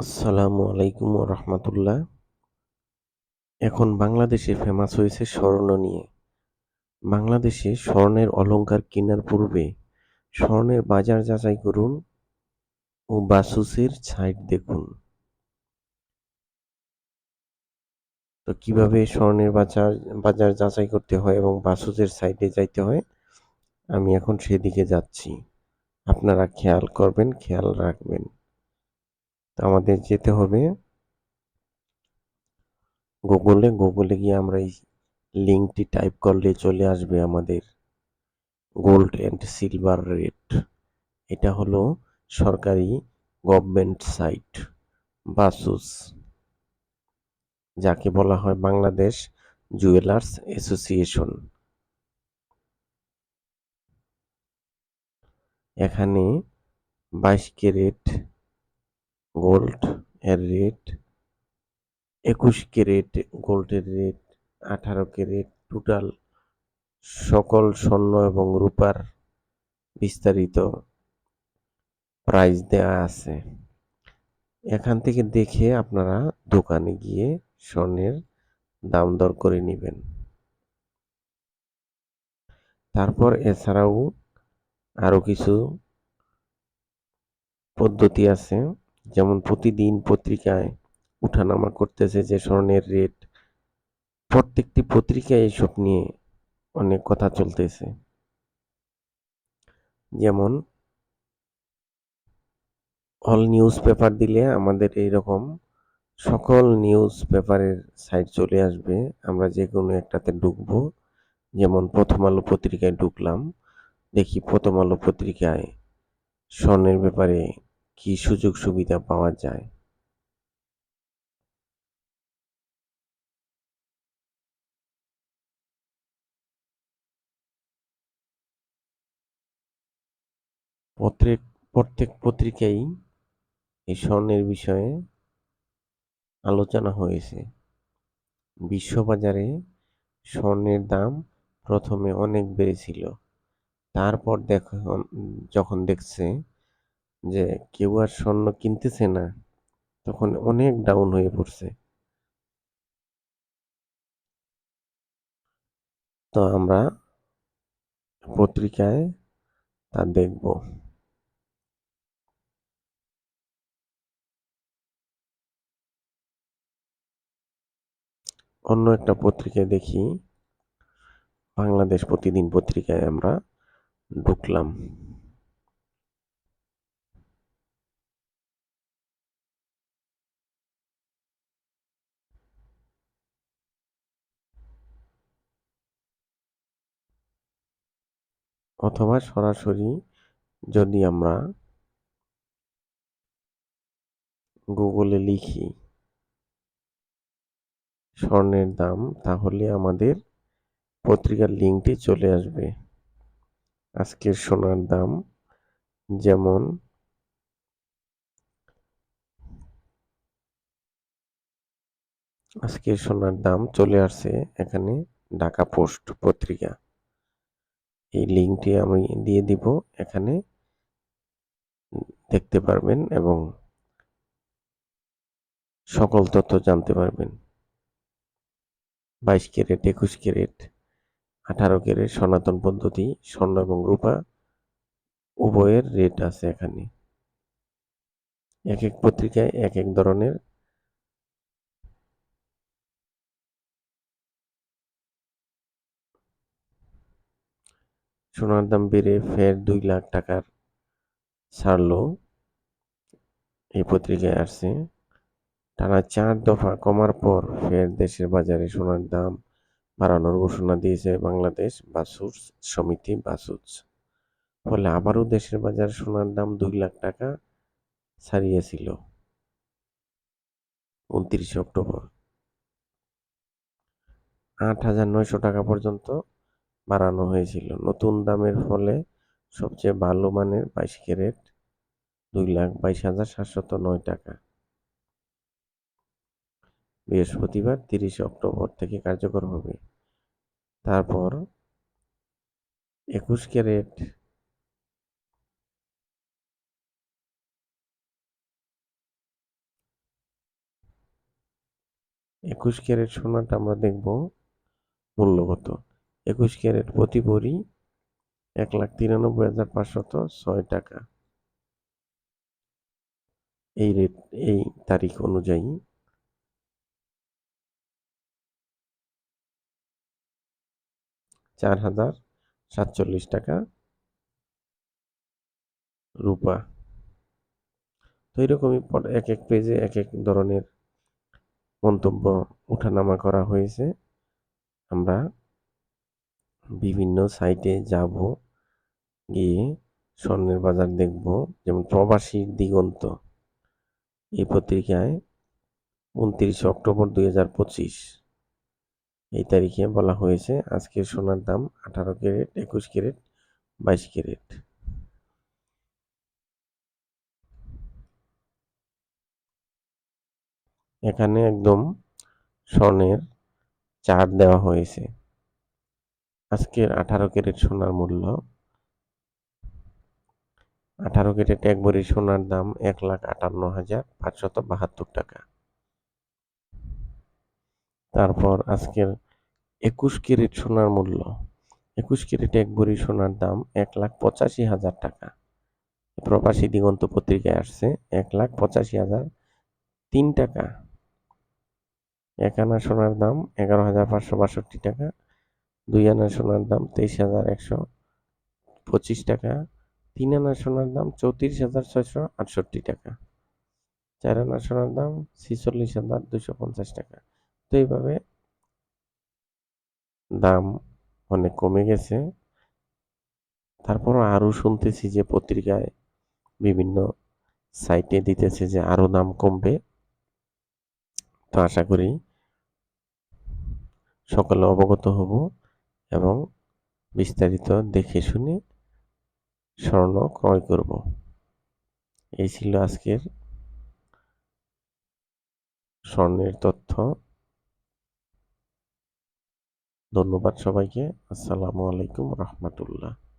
আসসালামু আলাইকুম রহমতুল্লাহ এখন বাংলাদেশে ফেমাস হয়েছে স্বর্ণ নিয়ে। বাংলাদেশে স্বর্ণের অলঙ্কার কেনার পূর্বে স্বর্ণের বাজার যাচাই করুন ও বাসুসের সাইট দেখুন। তো কীভাবে স্বর্ণের বাজার বাজার যাচাই করতে হয় এবং বাসুসের সাইটে যাইতে হয়, আমি এখন সেদিকে যাচ্ছি। আপনারা খেয়াল করবেন, খেয়াল রাখবেন। আমাদের যেতে হবে। গুগলে গুগলে গিয়ে আমরা এই লিঙ্কটি টাইপ করলে চলে আসবে আমাদের গোল্ড অ্যান্ড সিলভার রেট এটা হলো সরকারি গভর্নমেন্ট সাইট বাসুস যাকে বলা হয় বাংলাদেশ জুয়েলার্স অ্যাসোসিয়েশন এখানে বাইশ ক্যারেট গোল্ড এর রেট, একুশ ক্যারেট গোল্ডের রেট, আঠারো ক্যারেট টোটাল সকল স্বর্ণ এবং রূপার বিস্তারিত প্রাইস দেওয়া আছে। এখান থেকে দেখে আপনারা দোকানে গিয়ে স্বর্ণের দাম দর করে নেবেন। তারপর এছাড়াও আরও কিছু পদ্ধতি আছে। যেমন প্রতিদিন পত্রিকায় উঠানামা করতেছে যে স্বর্ণের রেট। প্রত্যেকটি পত্রিকায় এসব নিয়ে অনেক কথা চলতেছে। যেমন অল নিউজ পেপার দিলে আমাদের এইরকম সকল নিউজ পেপারের সাইট চলে আসবে। আমরা যে কোনো একটাতে ঢুকবো। যেমন, প্রথম আলো পত্রিকায় ঢুকলাম। দেখি প্রথম আলো পত্রিকায় স্বর্ণের ব্যাপারে কি সুযোগ সুবিধা পাওয়া যায়? প্রত্যেক প্রত্যেক পত্রিকায় এই স্বর্ণের বিষয়ে আলোচনা হয়েছে। বিশ্ববাজারে স্বর্ণের দাম প্রথমে অনেক বেড়েছিল। তারপর দেখ, যখন দেখছে যে কেউ আর স্বর্ণ কিনতেছে না, তখন অনেক ডাউন হয়ে পড়ছে। তো আমরা পত্রিকায় তা দেখব। অন্য একটা পত্রিকায় দেখি, বাংলাদেশ প্রতিদিন পত্রিকায় আমরা ঢুকলাম। অথবা সরাসরি যদি আমরা গুগলে লিখি স্বর্ণের দাম, তাহলে আমাদের পত্রিকার লিঙ্কটি চলে আসবে। আজকের সোনার দাম যেমন আজকের সোনার দাম চলে আসছে এখানে ঢাকা পোস্ট পত্রিকা। এই লিঙ্কটি আমি দিয়ে দিব, এখানে দেখতে পারবেন এবং সকল তথ্য জানতে পারবেন। বাইশ ক্যারেট, একুশ ক্যারেট, আঠারো ক্যারেট সনাতন পদ্ধতি, স্বর্ণ এবং রূপা উভয়ের রেট আছে এখানে। এক এক পত্রিকায় এক এক ধরনের সোনার দাম বেড়ে ফের দুই লাখ টাকার ছাড়লো। এই পত্রিকায় আসছে, টানা চার দফা কমার পর ফের দেশের বাজারে সোনার দাম বাড়ানোর ঘোষণা দিয়েছে বাংলাদেশ বাসুস সমিতি বাসুস ফলে আবারও দেশের বাজার সোনার দাম দুই লাখ টাকা ছাড়িয়েছিল। উনত্রিশে অক্টোবর। আট হাজার নয়শো টাকা পর্যন্ত বাড়ানো হয়েছিল। নতুন দামের ফলে সবচেয়ে ভালো মানের বাইশ ক্যারেট দুই লাখ বাইশ হাজার সাতশত নয় টাকা। বৃহস্পতিবার তিরিশে অক্টোবর থেকে কার্যকর হবে। তারপর একুশ ক্যারেট একুশ ক্যারেট সোনাটা আমরা দেখব মূল্য কত একুশ ক্যারেট প্রতি ভরি এক লাখ তিরানব্বই হাজার পাঁচশত ছয় টাকা। এই রেট, এই তারিখ অনুযায়ী চার হাজার সাতচল্লিশ টাকা রূপা। তো এরকমই এক এক পেজে এক এক ধরনের মন্তব্য ওঠানামা করা হয়েছে। আমরা বিভিন্ন সাইটে যাব, গিয়ে স্বর্ণের বাজার দেখব, যেমন প্রবাসী দিগন্ত। এই পত্রিকায় উনত্রিশে অক্টোবর দুই হাজার পঁচিশ। এই তারিখে বলা হয়েছে আজকের সোনার দাম আঠারো ক্যারেট, একুশ ক্যারেট, বাইশ ক্যারেট। এখানে একদম স্বর্ণের চার্ট দেওয়া হয়েছে। আজকের আঠারো ক্যারেট সোনার মূল্য। আঠারো ক্যারেট এক ভরি সোনার দাম এক লাখ আটান্ন হাজার পাঁচশত বাহাত্তর টাকা। তারপর আজকের একুশ ক্যারেট সোনার মূল্য। একুশ ক্যারেট এক ভরি সোনার দাম এক লাখ পঁচাশি হাজার টাকা। প্রবাসী দিগন্ত পত্রিকায় আসছে, এক লাখ পঁচাশি হাজার তিন টাকা। এক আনা সোনার দাম এগারো হাজার পাঁচশো বাষট্টি টাকা। দুই আনা সোনার দাম তেইশ হাজার একশো পঁচিশ টাকা, তিন আনা সোনার দাম চৌত্রিশ হাজার ছয়শো আটষট্টি টাকা, চার আনা সোনার দাম ছিচল্লিশ হাজার দুশো পঞ্চাশ টাকা। তো এইভাবে দাম অনেক কমে গেছে। তারপরও আরও শুনতেছি যে পত্রিকায় বিভিন্ন সাইটে দিতেছে যে আরও দাম কমবে। তো আশা করি সকলে অবগত হব। এবং বিস্তারিত দেখে শুনে স্বর্ণ ক্রয় করব। এই ছিল আজকের স্বর্ণের তথ্য। ধন্যবাদ সবাইকে। আসসালামু আলাইকুম রহমতুল্লাহ।